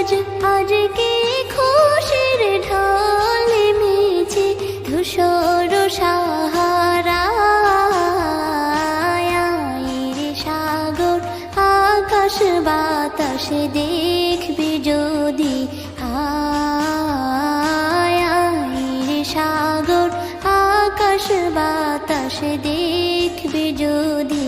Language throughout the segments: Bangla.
লাজ আজকে খুশির ঢাল মেছে ধূসর সাহারা? সাগর, আকাশ বাতাস দেখবি যদি আয় সাগর, আকাশ বাতাস দেখবি যদি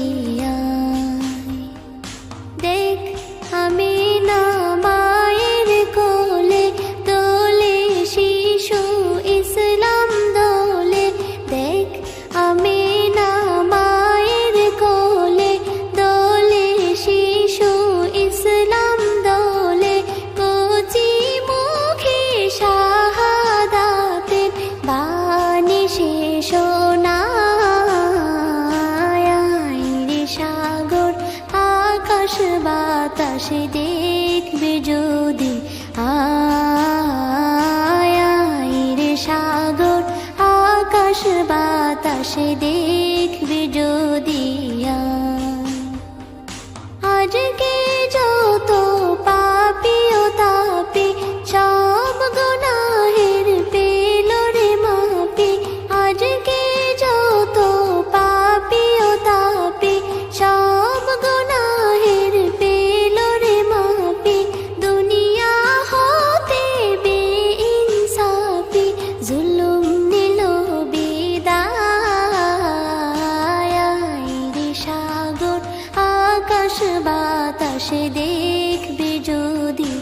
বাতাস দেখবে যদি আয় রে সাগর আকাশ বাতাসে দেখবে আকাশ বাতাসে দেখবে যদি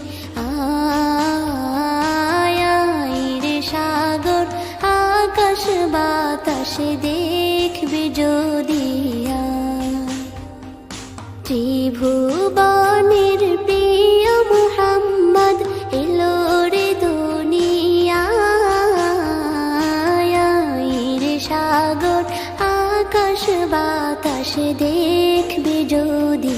রে সাগর আকাশ বাতাসে দেখবে যদি আয়। বাতাস দেখবি যদি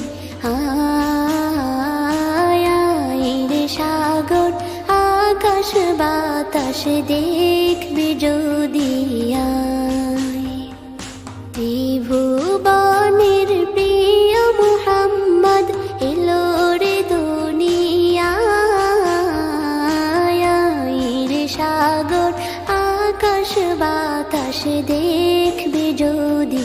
রে সাগর, আকাশ বাতাস দেখবি যদি আয়। ত্রিভুবনের প্রিয় মুহাম্মদ, এলো রে দুনিয়ায় রে সাগর, আকাশ বাতাস দেখবি যদি